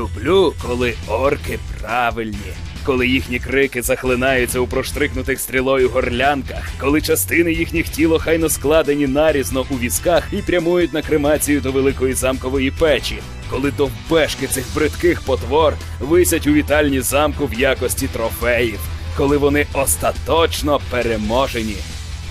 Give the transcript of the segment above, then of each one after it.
Люблю, коли орки правильні. Коли їхні крики захлинаються у проштрикнутих стрілою горлянках, коли частини їхніх тіло хайно складені нарізно у візках і прямують на кремацію до великої замкової печі, коли довбешки цих бридких потвор висять у вітальні замку в якості трофеїв, коли вони остаточно переможені.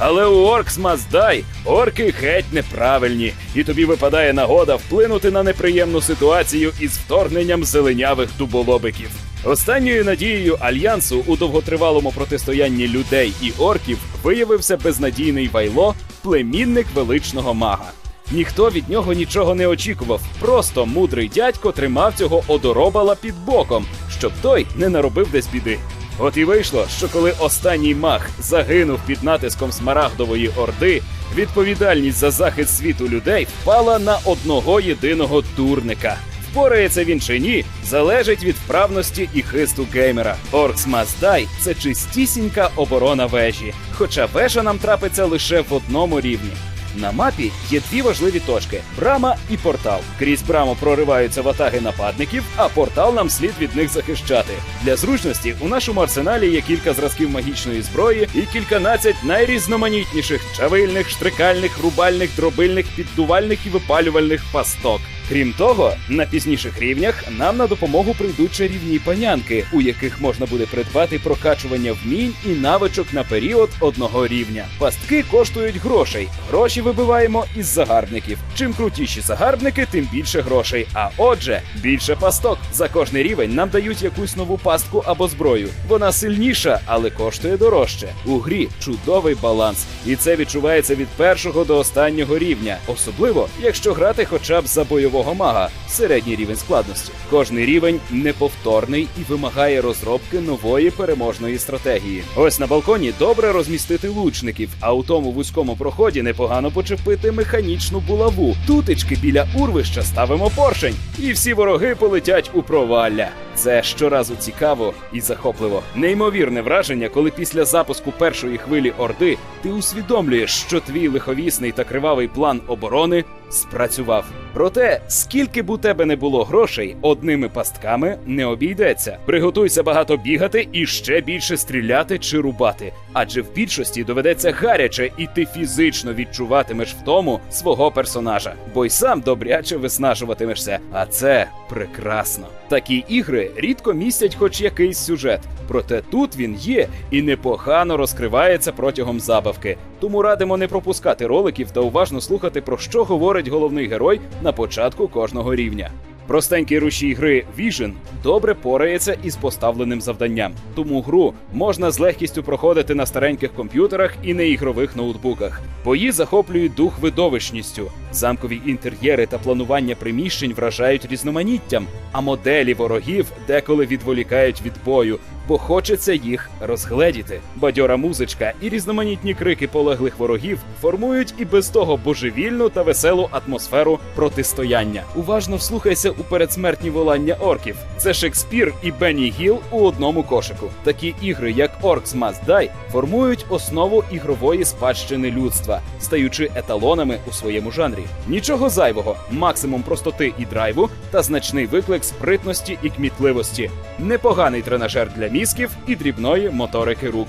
Але у Must Die орки геть неправильні, і тобі випадає нагода вплинути на неприємну ситуацію із вторгненням зеленявих дуболобиків. Останньою надією альянсу у довготривалому протистоянні людей і орків виявився безнадійний вайло, племінник величного мага. Ніхто від нього нічого не очікував, просто мудрий дядько тримав цього одоробала під боком, щоб той не наробив десь біди. От і вийшло, що коли останній маг загинув під натиском смарагдової орди, відповідальність за захист світу людей впала на одного єдиного дурника. Впорається він чи ні, залежить від вправності і хисту геймера. Must Die – це чистісінька оборона вежі, хоча вежа нам трапиться лише в одному рівні. На мапі є дві важливі точки: брама і портал. Крізь браму прориваються ватаги нападників, а портал нам слід від них захищати. Для зручності у нашому арсеналі є кілька зразків магічної зброї і кільканадцять найрізноманітніших чавильних, штрикальних, рубальних, дробильних, піддувальних і випалювальних пасток. Крім того, на пізніших рівнях нам на допомогу прийдуть чарівні панянки, у яких можна буде придбати прокачування вмінь і навичок на період одного рівня. Пастки коштують грошей. Гроші вибиваємо із загарбників. Чим крутіші загарбники, тим більше грошей. А отже, більше пасток. За кожний рівень нам дають якусь нову пастку або зброю. Вона сильніша, але коштує дорожче. У грі чудовий баланс, і це відчувається від першого до останнього рівня, особливо якщо грати хоча б за бойового мага, середній рівень складності. Кожний рівень неповторний і вимагає розробки нової переможної стратегії. Ось на балконі добре розмістити лучників, а у тому вузькому проході непогано почепити механічну булаву. Тутечки біля урвища ставимо поршень, і всі вороги полетять у провалля. Це щоразу цікаво і захопливо. Неймовірне враження, коли після запуску першої хвилі Орди ти усвідомлюєш, що твій лиховісний та кривавий план оборони спрацював. Проте, скільки б у тебе не було грошей, одними пастками не обійдеться. Приготуйся багато бігати і ще більше стріляти чи рубати. Адже в більшості доведеться гаряче, і ти фізично відчуватимеш втому свого персонажа, бо й сам добряче виснажуватимешся. А це прекрасно. Такі ігри рідко містять хоч якийсь сюжет, проте тут він є і непогано розкривається протягом забавки. Тому радимо не пропускати роликів та уважно слухати, про що говорить головний герой на початку кожного рівня. Простенький рушій гри Vision добре порається із поставленим завданням, тому гру можна з легкістю проходити на стареньких комп'ютерах і неігрових ноутбуках. Бої захоплюють дух видовищністю. Замкові інтер'єри та планування приміщень вражають різноманіттям, а моделі ворогів деколи відволікають від бою, бо хочеться їх розгледіти. Бадьора музичка і різноманітні крики полеглих ворогів формують і без того божевільну та веселу атмосферу протистояння. Уважно вслухайся у передсмертні волання орків. Це Шекспір і Бенні Гіл у одному кошику. Такі ігри, як Orcs Must Die, формують основу ігрової спадщини людства, стаючи еталонами у своєму жанрі. Нічого зайвого, максимум простоти і драйву та значний виклик спритності і кмітливості. Непоганий тренажер для мізків і дрібної моторики рук.